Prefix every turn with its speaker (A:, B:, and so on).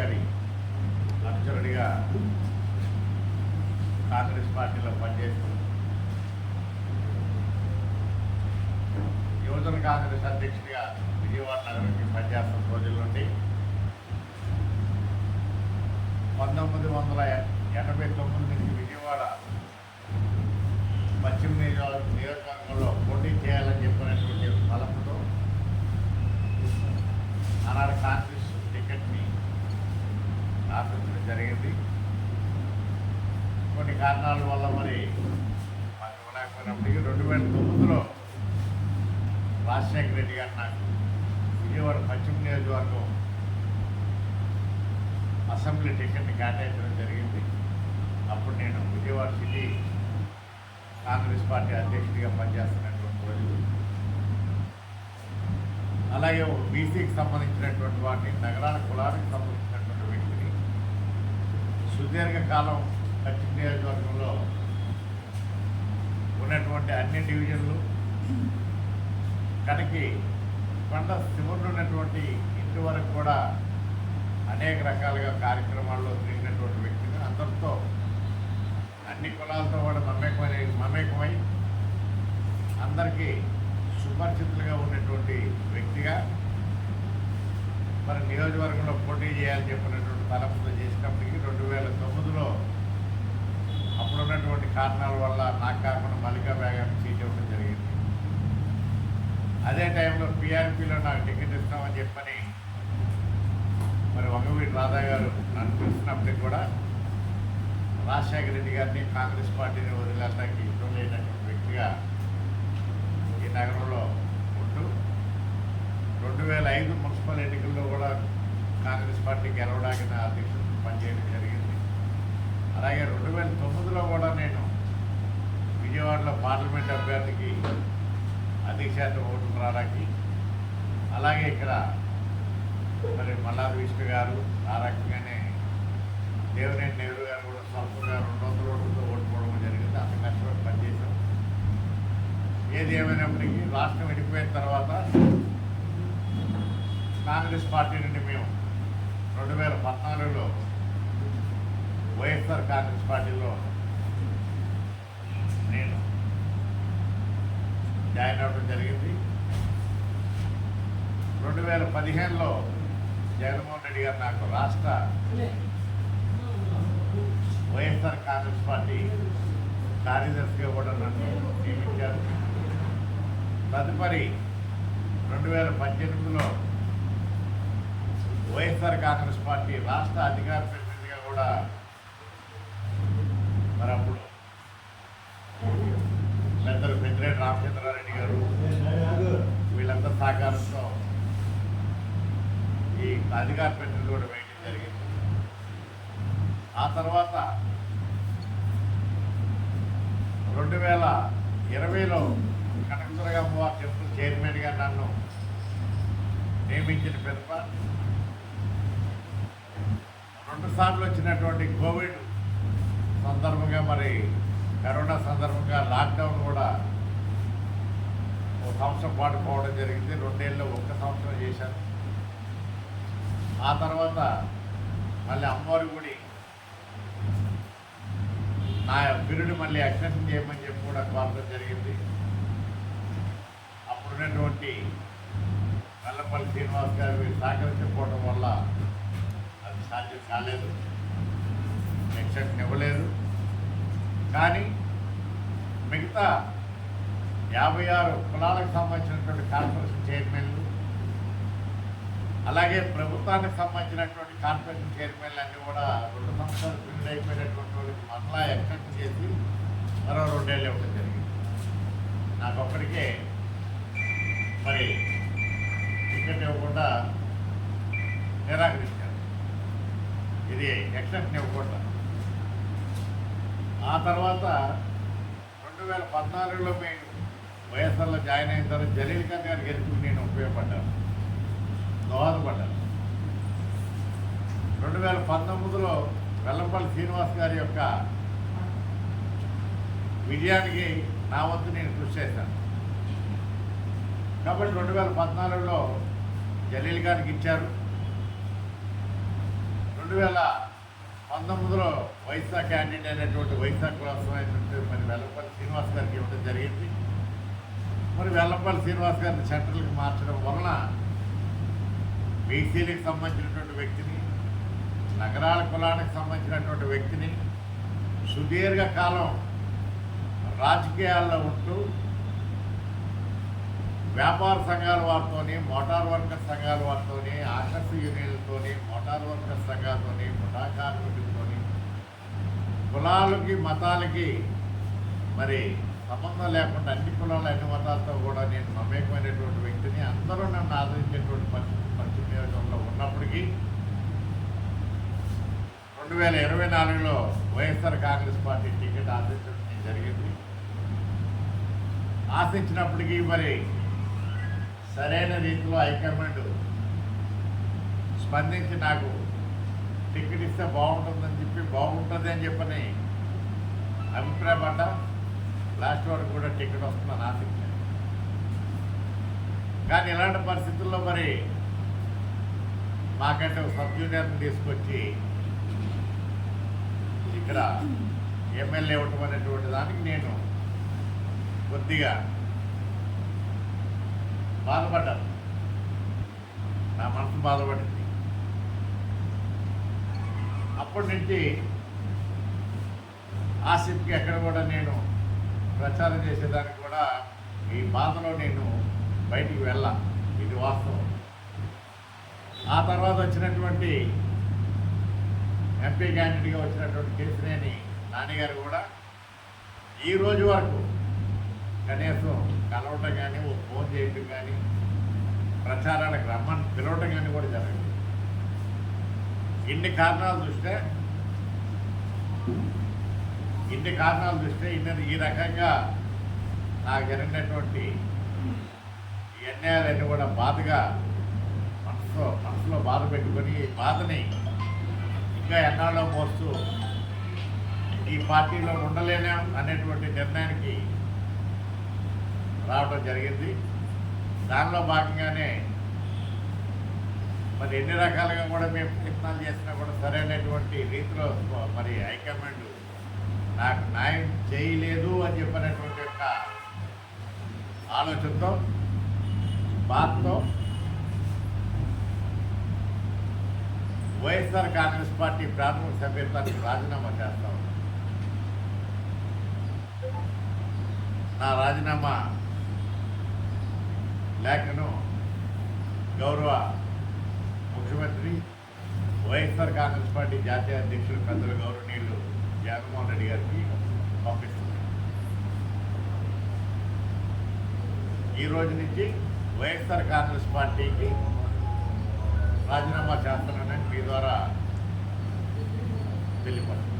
A: గారి అనుచరుడిగా కాంగ్రెస్ పార్టీలో పనిచేస్తూ యువజన కాంగ్రెస్ అధ్యక్షుడిగా విజయవాడ నగరానికి పనిచేస్తున్న రోజుల నుండి పంతొమ్మిది వందల ఎనభై తొమ్మిది నుంచి విజయవాడ పశ్చిమ నియోజక నియోజకవర్గంలో పోటీ చేయాలని చెప్పినటువంటి బలంతో ఆనాడు కాంగ్రెస్ ఆశించడం జరిగింది. కొన్ని కారణాల వల్ల మరి మాకు రెండు వేల తొమ్మిదిలో రాజశేఖర రెడ్డి గారు నాకు విజయవాడ పశ్చిమ నియోజకవర్గం అసెంబ్లీ టికెట్ని కేటాయించడం జరిగింది. అప్పుడు నేను విజయవాడ సిటీ కాంగ్రెస్ పార్టీ అధ్యక్షుడిగా పనిచేస్తున్నటువంటి రోజు. అలాగే బీసీకి సంబంధించినటువంటి వాటిని నగరాల కులానికి సంబంధించి సుదీర్ఘకాలం పశ్చిమ నియోజకవర్గంలో ఉన్నటువంటి అన్ని డివిజన్లు కనుక కొండ శివుడు ఉన్నటువంటి ఇంటి వరకు కూడా అనేక రకాలుగా కార్యక్రమాల్లో తిరిగినటువంటి వ్యక్తిని అందరితో అన్ని కులాలతో కూడా మమేకమై మమేకమై అందరికీ సుపరిచితులుగా ఉన్నటువంటి వ్యక్తిగా మరి నియోజకవర్గంలో పోటీ చేయాలని చెప్పినటువంటి తలపుతో చేసినప్పటికీ రెండు వేల తొమ్మిదిలో అప్పుడున్నటువంటి కారణాల వల్ల నాకు కాకుండా మల్లికా బ్యాగ్ సీట్ ఇవ్వడం జరిగింది. అదే టైంలో పీఆర్పీలో నాకు టికెట్ ఇస్తామని చెప్పని మరి వంగవీటి రాధా గారు నన్ను పిలిచినప్పటికి కూడా రాజశేఖర రెడ్డి గారిని కాంగ్రెస్ పార్టీని వదిలేటానికి ఇష్టం లేనటువంటి వ్యక్తిగా ఈ నగరంలో ఉంటూ రెండు వేల ఐదు మున్సిపల్ ఎన్నికల్లో కూడా కాంగ్రెస్ పార్టీ గెలవడానికి నా అధ్యక్షుడు పనిచేయడం జరిగింది. అలాగే రెండు వేల తొమ్మిదిలో కూడా నేను విజయవాడలో పార్లమెంట్ అభ్యర్థికి అధ్యక్షాన్ని ఓటు రారాకి అలాగే ఇక్కడ మరి మల్లాది విష్ణు గారు ఆ రకంగానే దేవినేని నెహ్రూ గారు కూడా స్వల్పంగా రెండు వందల ఓట్లతో ఓడిపోవడం జరిగింది. అంత కష్టపడి పనిచేశాం. ఏది ఏమైనప్పటికీ రాష్ట్రం విడిపోయిన తర్వాత కాంగ్రెస్ పార్టీ నుండి మేము రెండు వేల పద్నాలుగులో వైఎస్ఆర్ కాంగ్రెస్ పార్టీలో నేను జాయిన్ అవ్వడం జరిగింది. రెండు వేల పదిహేనులో జగన్మోహన్ రెడ్డి గారు నాకు రాష్ట్ర వైఎస్ఆర్ కాంగ్రెస్ పార్టీ కార్యదర్శిగా కూడా నన్ను నియమించారు. తదుపరి రెండు వేల పద్దెనిమిదిలో వైఎస్ఆర్ కాంగ్రెస్ పార్టీ రాష్ట్ర అధికార ప్రతినిధిగా కూడా మరి అప్పుడు పెద్దలు పెద్దిరెడ్డి రామచంద్రారెడ్డి గారు వీళ్ళందరి సహకారంతో ఈ అధికార ప్రతినిధి కూడా వేయడం జరిగింది. ఆ తర్వాత రెండు వేల ఇరవైలో కనకదుర్గ అమ్మవారి టెంపుల్ చైర్మన్గా నన్ను నియమించిన పిదప సార్లు వచ్చినటువంటి కోవిడ్ సందర్భంగా మరి కరోనా సందర్భంగా లాక్డౌన్ కూడా ఒక సంవత్సరం పాటు పోవడం జరిగింది. రెండేళ్ళు ఒక్క సంవత్సరం చేశారు. ఆ తర్వాత మళ్ళీ అమ్మవారి గుడి నా బిరుడు మళ్ళీ ఎక్స్టెన్షన్ చేయమని చెప్పి కూడా కోరడం జరిగింది. అప్పుడున్నటువంటి వెల్లపల్లి శ్రీనివాస్ గారు సహకరించకపోవడం వల్ల అది సాధ్యం కాలేదు ఎక్స్టెన్షన్ ఇవ్వలేదు. కానీ మిగతా యాభై ఆరు కులాలకు సంబంధించినటువంటి కార్పొరేషన్ చైర్మన్లు అలాగే ప్రభుత్వానికి సంబంధించినటువంటి కార్పొరేషన్ చైర్మన్లు అన్నీ కూడా రెండు సంవత్సరాలు పీరియడ్ అయిపోయినటువంటి వాళ్ళకి మరలా ఎక్సెప్ట్ చేసి మరో రెండేళ్ళు ఇవ్వడం జరిగింది. నాకు ఒక్కడికే మరి టికెట్ ఇవ్వకుండా నిరాకరించారు ఇది ఎక్సెప్షన్ ఇవ్వకుండా ఆ తర్వాత రెండు వేల పద్నాలుగులో మేము వైఎస్ఆర్లో జాయిన్ అయిన తర్వాత జలీల్ ఖాన్ గారి గెలుపుకి నేను ఉపయోగపడ్డాను. దోహదపడ్డాను. రెండు వేల పంతొమ్మిదిలో వెల్లంపల్లి శ్రీనివాస్ గారి యొక్క విజయానికి నా వంతు నేను కృషి చేశాను. కాబట్టి రెండు వేల పద్నాలుగులో జలీల్ గారికి ఇచ్చారు. రెండు వేల పంతొమ్మిదిలో వైసా క్యాండిడేట్ అయినటువంటి వైసా కోసం అయినటువంటి మరి వెల్లపల్లి శ్రీనివాస్ గారికి ఇవ్వడం జరిగింది. మరి వెల్లపల్లి శ్రీనివాస్ గారిని సెంట్రల్కి మార్చడం వలన బీసీలకు సంబంధించినటువంటి వ్యక్తిని నగరాల కులానికి సంబంధించినటువంటి వ్యక్తిని సుదీర్ఘ కాలం రాజకీయాల్లో ఉంటూ వ్యాపార సంఘాల వారితోని మోటార్ వర్కర్ సంఘాల వారితోని ఆకర్ష యూనియన్లతోని మోటార్ వర్కర్ సంఘాలతోని ముఠా కార్మికులతోని కులాలకి మతాలకి మరి సంబంధం లేకుండా అన్ని కులాల అన్ని మతాలతో కూడా నేను మమేకమైనటువంటి వ్యక్తిని అందరూ నన్ను ఆదరించేటువంటి పరిస్థితి పశ్చిమ నియోజకవర్గంలో ఉన్నప్పటికీ రెండు వేల ఇరవై నాలుగులో వైఎస్ఆర్ కాంగ్రెస్ పార్టీ టికెట్ ఆశించడం జరిగింది. ఆశించినప్పటికీ మరి సరైన రీతిలో హైకమాండ్ స్పందించి నాకు టికెట్ ఇస్తే బాగుంటుందని చెప్పి బాగుంటుంది అని చెప్పని అభిప్రాయపడ్డా లాస్ట్ వరకు కూడా టికెట్ వస్తుందని ఆశించాను కానీ ఇలాంటి పరిస్థితుల్లో మరి మాకంటే సబ్ జూనియర్ని తీసుకొచ్చి ఇక్కడ ఎమ్మెల్యే ఇవ్వటం అనేటువంటి దానికి నేను కొద్దిగా బాధపడ్డాను నా మనసు బాధపడింది. అప్పటి నుంచి ఆసిఫ్కి ఎక్కడ కూడా నేను ప్రచారం చేసేదానికి కూడా ఈ బాధలో నేను బయటికి వెళ్ళా. ఇది వాస్తవం. ఆ తర్వాత వచ్చినటువంటి ఎంపీ క్యాండిడేట్గా వచ్చినటువంటి కేసినేని నాన్నగారు కూడా ఈ రోజు వరకు కనీసం కలవటం కానీ ఓ ఫోన్ చేయటం కానీ ప్రచారాలకు రమ్మని పిలవటం కానీ కూడా జరగదు. ఇన్ని కారణాలు చూస్తే ఇన్ని కారణాలు చూస్తే ఇన్ని ఈ రకంగా నాకు జరిగినటువంటి ఈ అన్యాయాలన్నీ కూడా బాధగా మనసులో మనసులో బాధ పెట్టుకొని ఈ బాధని ఇంకా ఎన్నాళ్ళో మోస్తూ ఈ పార్టీలో ఉండలేనా అనేటువంటి నిర్ణయానికి రావడం జరిగింది. దానిలో భాగంగానే మరి ఎన్ని రకాలుగా కూడా మేము ప్రయత్నాలు చేసినా కూడా సరైనటువంటి రీతిలో మరి హైకమాండ్ నాకు న్యాయం చేయలేదు అని చెప్పినటువంటి యొక్క ఆలోచనతో బాధతో వైఎస్ఆర్ కాంగ్రెస్ పార్టీ ప్రాథమిక సభ్యత్వానికి రాజీనామా చేస్తా. నా రాజీనామా లేఖను గౌరవ ముఖ్యమంత్రి వైఎస్ఆర్ కాంగ్రెస్ పార్టీ జాతీయ అధ్యక్షులు పెద్దలు గౌరవనీయులు జగన్మోహన్ రెడ్డి గారికి పంపిస్తున్నారు ఈ రోజు నుంచి వైఎస్ఆర్ కాంగ్రెస్ పార్టీకి రాజీనామా చేస్తున్నానని మీ ద్వారా తెలియపడుతుంది